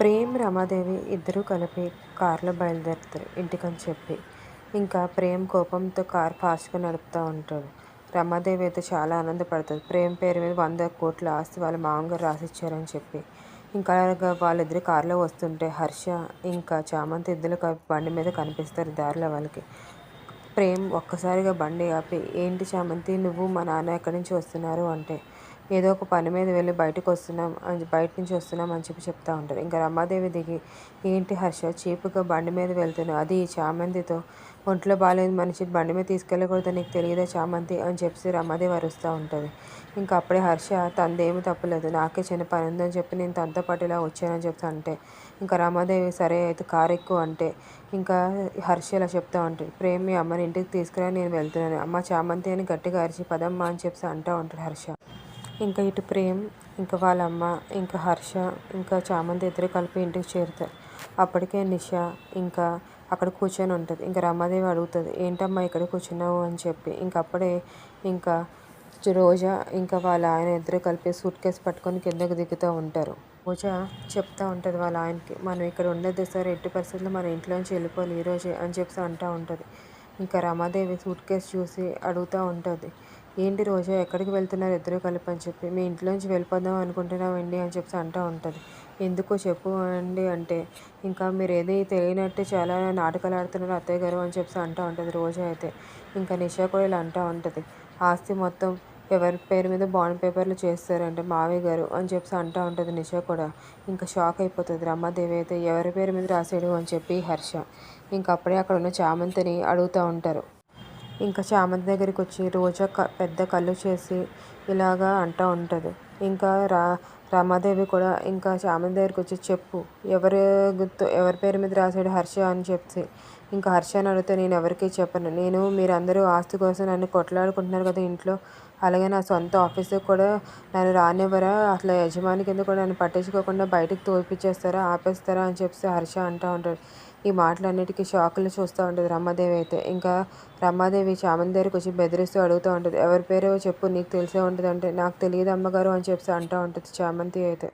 ప్రేమ్ రమాదేవి ఇద్దరూ కలిపి కారులో బయలుదేరుతారు ఇంటికని చెప్పి. ఇంకా ప్రేమ్ కోపంతో కార్ ఫాస్ట్గా నడుపుతూ ఉంటాడు. రమాదేవి అయితే చాలా ఆనందపడుతుంది. ప్రేమ్ పేరు మీద వంద కోట్ల ఆస్తి వాళ్ళ మామగారు రాసిచ్చారని చెప్పి. ఇంకా అలాగా వాళ్ళిద్దరు కారులో వస్తుంటే హర్ష ఇంకా చామంతి ఇద్దరు బండి మీద కనిపిస్తారు దారిలో వాళ్ళకి. ప్రేమ్ ఒక్కసారిగా బండి ఆపి ఏంటి చామంతి నువ్వు మా నాన్న ఎక్కడి నుంచి వస్తున్నారు? అంటే ఏదో ఒక పని మీద వెళ్ళి బయటకు వస్తున్నాం అని బయట నుంచి వస్తున్నాం అని చెప్పి చెప్తా ఉంటారు ఇంకా రమాదేవి దిగి ఏంటి హర్ష చీపుగా బండి మీద వెళ్తున్నావు అది ఈ చామంతితో ఒంట్లో బాగాలేదు మనిషి బండి మీద తీసుకెళ్ళకూడదు నీకు తెలియదా చామంతి? అని చెప్పి రమాదేవి అరుస్తూ ఉంటుంది. ఇంకా అప్పుడే హర్ష తనదేమీ తప్పలేదు నాకే చిన్న పని ఉందని చెప్పి నేను తనతో పాటు ఇలా వచ్చానని చెప్తా అంటే ఇంకా రమాదేవి సరే అయితే కారు ఎక్కువ అంటే ఇంకా హర్ష ఇలా చెప్తా ఉంటుంది. ప్రేమి అమ్మని ఇంటికి తీసుకురా నేను వెళ్తున్నాను. అమ్మ చామంతి అని గట్టిగా అరిచి పదమ్మా అని చెప్పి అంటూ ఉంటాడు హర్ష. ఇంకా ఇటు ప్రేమ్ ఇంకా వాళ్ళ అమ్మ ఇంకా హర్ష ఇంకా చామంతి ఇద్దరు కలిపి ఇంటికి చేరుతారు. అప్పటికే నిష ఇంకా అక్కడ కూర్చొని ఉంటుంది. ఇంకా రమాదేవి అడుగుతుంది ఏంటమ్మా ఇక్కడ కూర్చున్నావు? అని చెప్పి. ఇంక అప్పుడే ఇంకా రోజా ఇంకా వాళ్ళ ఆయన ఇద్దరు కలిపి సూట్ కేసు పట్టుకొని కిందకు దిగుతూ ఉంటారు. రోజా చెప్తా ఉంటుంది వాళ్ళ ఆయనకి మనం ఇక్కడ ఉండదు సార్ ఎట్టి పరిస్థితుల్లో మన ఇంట్లోంచి వెళ్ళిపోవాలి ఈరోజే అని చెప్పి అంటూ ఉంటుంది. ఇంకా రమాదేవి సూట్ కేసు చూసి అడుగుతూ ఉంటుంది. ఏంటి రోజా ఎక్కడికి వెళ్తున్నారు? ఇద్దరు కలిపి అని చెప్పి. మీ ఇంట్లోంచి వెళ్ళిపోదాం అనుకుంటున్నామండి అని చెప్పి అంటూ ఉంటుంది. ఎందుకో చెప్పు అండి అంటే ఇంకా మీరు ఏది తెలియనట్టు చాలా నాటకాలు ఆడుతున్నారు అత్తయ్య గారు అని చెప్పి అంటూ ఉంటుంది రోజా అయితే. ఇంకా నిషా కూడా ఇలా అంటూ ఉంటుంది. ఆస్తి మొత్తం ఎవరి పేరు మీద బాండ్ పేపర్లు చేస్తారంటే మావయ్య గారు అని చెప్పి అంటూ ఉంటుంది నిషా కూడా. ఇంకా షాక్ అయిపోతుంది. రమాదేవి అయితే ఎవరి పేరు మీద రాసాడు అని చెప్పి హర్ష. ఇంకా అప్పుడే అక్కడ ఉన్న చామంతిని అడుగుతూ ఉంటారు. ఇంకా చామంతి దగ్గరికి వచ్చి రోజా క పెద్ద కళ్ళు చేసి ఇలాగా అంటూ ఉంటుంది. ఇంకా రా రమాదేవి కూడా ఇంకా చామంతి దగ్గరికి వచ్చి చెప్పు. ఎవరి గుర్తు ఎవరి పేరు మీద రాశాడు హర్ష అని చెప్పి ఇంకా హర్ష అని అడిగితే నేను ఎవరికీ చెప్పను. నేను మీరందరూ ఆస్తి కోసం నన్ను కొట్లాడుకుంటున్నారు కదా ఇంట్లో. అలాగే నా సొంత ఆఫీస్కి కూడా నన్ను రానివ్వరా? అట్లా యజమాని కింద కూడా నన్ను పట్టించుకోకుండా బయటకు తోల్పించేస్తారా ఆపేస్తారా? అని చెప్పి హర్ష అంటూ ఉంటాడు ఈ మాటలన్నిటికీ షాకులు చూస్తూ ఉంటుంది రమాదేవి అయితే. ఇంకా రమాదేవి చామంతి దగ్గరికి వచ్చి బెదిరిస్తూ అడుగుతూ ఉంటుంది. ఎవరి పేరో చెప్పు నీకు తెలిసే ఉంటుంది అంటే నాకు తెలియదు అమ్మగారు అని చెప్పి అంటూ ఉంటుంది చామంతి అయితే.